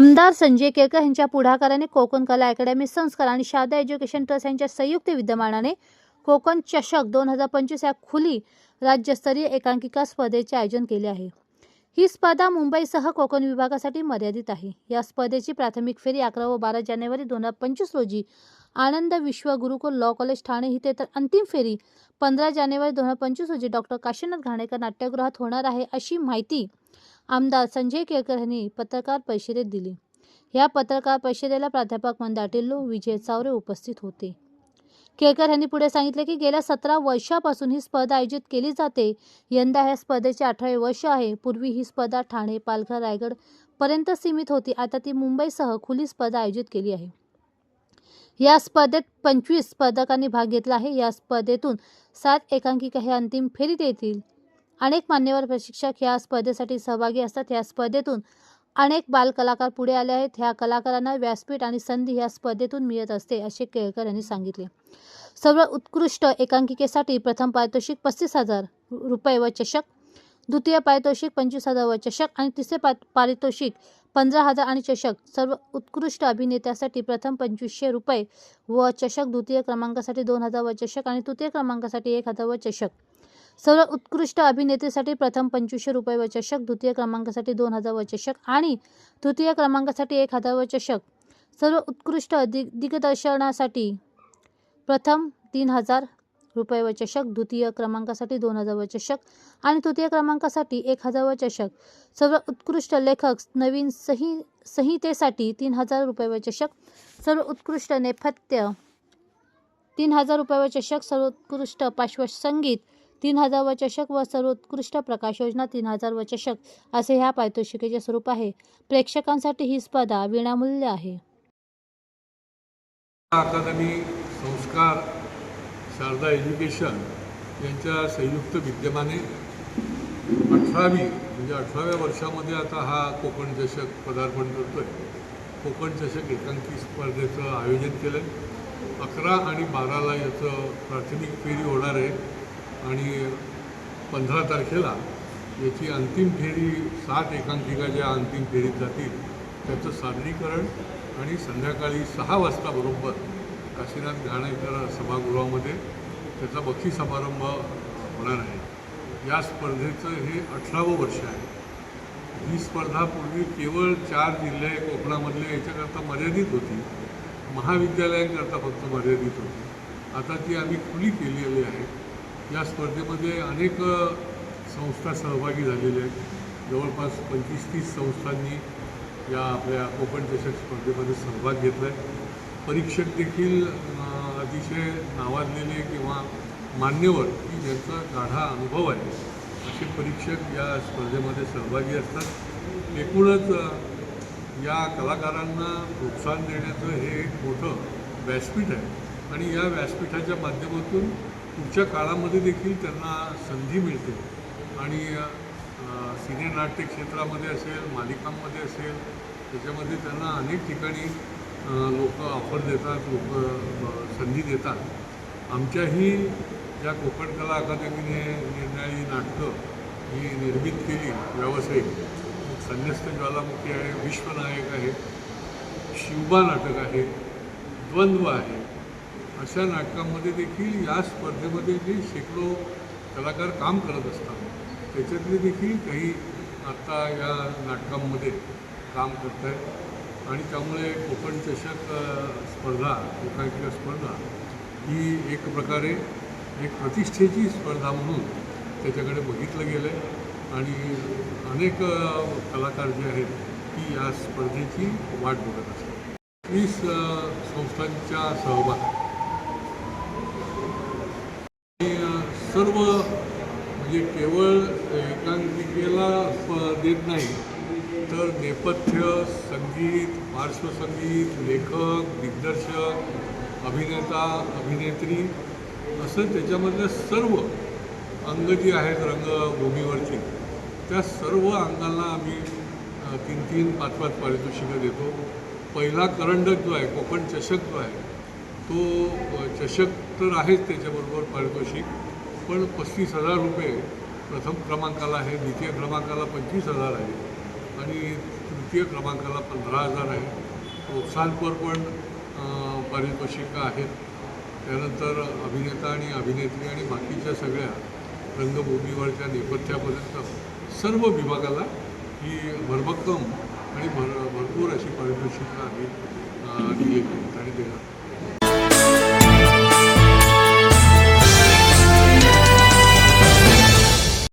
आमदार संजय केळकर यांच्या पुढाकाराने कोकण कला अकॅडमी संस्कार आणि शारदा एज्युकेशन ट्रस्ट यांच्या संयुक्त विद्यमानाने कोकण चषक दोन हजार पंचवीस या खुली राज्यस्तरीय एकांकिका स्पर्धेचे आयोजन केले आहे. ही स्पर्धा मुंबईसह कोकण विभागासाठी मर्यादित आहे. या स्पर्धेची प्राथमिक फेरी अकरा व बारा जानेवारी दोन हजार पंचवीस रोजी आनंद विश्व गुरुकुल लॉ कॉलेज ठाणे इथे तर अंतिम फेरी पंधरा जानेवारी दोन हजार पंचवीस रोजी डॉक्टर काशीनाथ घाणेकर नाट्यगृहात होणार आहे अशी माहिती आमदार संजय केळकर यांनी पत्रकार परिषदेत दिली. या पत्रकार परिषदेला प्राध्यापक मंदाटिल्लो विजय चावरे उपस्थित होते. केळकर यांनी पुढे सांगितले की गेल्या सतरा वर्षापासून ही स्पर्धा आयोजित केली जाते. यंदा ह्या स्पर्धेचे अठरावे वर्ष आहे. पूर्वी ही स्पर्धा ठाणे पालघर रायगड पर्यंत सीमित होती. आता ती मुंबईसह खुली स्पर्धा आयोजित केली आहे. या स्पर्धेत पंचवीस स्पर्धकांनी भाग घेतला आहे. या स्पर्धेतून सात एकांकिका हे अंतिम फेरीत येतील. अनेक मान्यवर प्रशिक्षक या स्पर्धेसाठी सहभागी असतात. या स्पर्धेतून अनेक बालकलाकार पुढे आले आहेत. ह्या कलाकारांना व्यासपीठ आणि संधी ह्या स्पर्धेतून मिळत असते असे केळकर यांनी सांगितले. सर्व उत्कृष्ट एकांकिकेसाठी प्रथम पारितोषिक पस्तीस हजार रुपये व चषक द्वितीय पारितोषिक पंचवीस हजार व चषक आणि तिसरे पा पारितोषिक पंधरा हजार आणि चषक. सर्व उत्कृष्ट अभिनेत्यासाठी प्रथम पंचवीसशे रुपये व चषक द्वितीय क्रमांकासाठी दोन हजार व चषक आणि तृतीय क्रमांकासाठी एक हजार व चषक. सर्व उत्कृष्ट अभिनेत्रीसाठी प्रथम पंचवीसशे रुपये वचषक चषक द्वितीय क्रमांकासाठी दोन हजार वचषक चषक आणि तृतीय क्रमांकासाठी एक हजार वचषक चषक सर्व उत्कृष्ट दि दिग्दर्शनासाठी प्रथम तीन हजार रुपये वचषक चषक द्वितीय क्रमांकासाठी दोन हजार वचषक चषक आणि तृतीय क्रमांकासाठी एक हजार वचषक चषक सर्व उत्कृष्ट लेखक नवीन सही संहितेसाठी तीन हजार रुपये वचषक चषक सर्व उत्कृष्ट नेपथ्य तीन हजार रुपये वचषक चषक सर्वोत्कृष्ट पार्श्वसंगीत तीन हजार व चषक व सर्वोत्कृष्ट प्रकाश योजना तीन हजार व चषक असे ह्या पारितोषिकेचे स्वरूप आहे. प्रेक्षकांसाठी ही स्पर्धा विनामूल्य आहे. अकादमी संस्कार शारदा एज्युकेशन यांच्या संयुक्त विद्यमाने अठरावी म्हणजे अठराव्या वर्षामध्ये आता हा कोकण चषक पदार्पण करतो आहे कोकण चषक एकांकी स्पर्धेचं आयोजन केलं आहे अकरा आणि बाराला याचं प्राथमिक फेरी होणार आहे. आणि पंधरा तारखेला याची अंतिम फेरी सात एकांकिका ज्या अंतिम फेरीत जातील त्याचं सादरीकरण आणि संध्याकाळी सहा वाजता बरोबर काशीनाथ घाणेकर सभागृहामध्ये त्याचा बक्षी समारंभ होणार आहे. या स्पर्धेचं हे अठरावं वर्ष आहे. ही स्पर्धा पूर्वी केवळ चार जिल्हे कोकणामधले याच्याकरता मर्यादित होती महाविद्यालयांकरता फक्त मर्यादित होती. आता ती आम्ही खुली केलेली आहे. या स्पर्धेमध्ये अनेक संस्था सहभागी झालेल्या आहेत. जवळपास पंचवीस तीस संस्थांनी या आपल्या कोकण चषक स्पर्धेमध्ये सहभाग घेतला आहे परीक्षक देखील अतिशय नावाजलेले किंवा मान्यवर की ज्यांचा गाढा अनुभव आहे असे परीक्षक या स्पर्धेमध्ये सहभागी असतात. एकूणच या कलाकारांना प्रोत्साहन देण्याचं हे एक मोठं व्यासपीठ आहे. आणि या व्यासपीठाच्या माध्यमातून पुढच्या काळामध्ये देखील त्यांना संधी मिळते. आणि सिने नाट्य क्षेत्रामध्ये असेल मालिकांमध्ये असेल त्याच्यामध्ये त्यांना अनेक ठिकाणी लोक ऑफर देतात लोक संधी देतात. आमच्याही ज्या कोकण कला अकादमीने निर्णयाची नाटकं ही निर्मित केली व्यावसायिक संन्यस्त ज्वालामुखी आहे विश्वनायक आहे शिवबा नाटक आहे द्वंद्व आहे अशा नाटकांमध्ये देखील या स्पर्धेमध्ये जे शेकडो कलाकार काम करत असतात त्याच्यातले देखील काही आत्ता या नाटकांमध्ये काम करत आहेत. आणि त्यामुळे कोकण चषक स्पर्धा एकांकिका स्पर्धा ही एक प्रकारे एक प्रतिष्ठेची स्पर्धा म्हणून त्याच्याकडे बघितलं गेलं आहे आणि अनेक कलाकार जे आहेत ती या स्पर्धेची वाट बघत असतात. वीस संस्थांच्या सहभाग आणि अ, सर्व म्हणजे केवळ एकांकिकेला देत नाही तर नेपथ्य संगीत पार्श्वसंगीत लेखक दिग्दर्शक अभिनेता अभिनेत्री असं त्याच्यामधलं सर्व अंग जी आहेत रंगभूमीवरची त्या सर्व अंगांना आम्ही तीन तीन पाच पाच पारितोषिकं देतो. पहिला करंडक जो आहे कोकण चषक जो आहे तो चषक तर आहेच त्याच्याबरोबर पारितोषिक. पण पस्तीस हजार रुपये प्रथम क्रमांकाला आहे द्वितीय क्रमांकाला पंचवीस हजार आहे आणि तृतीय क्रमांकाला पंधरा हजार आहे. प्रोत्साहनपर पण अं, पारितोषिकं आहेत. त्यानंतर अभिनेता आणि अभिनेत्री आणि बाकीच्या सगळ्या रंगभूमीवरच्या नेपथ्यापर्यंत सर्व विभागाला ही भरभक्कम आणि भर भरपूर अशी पारितोषिकं आहेत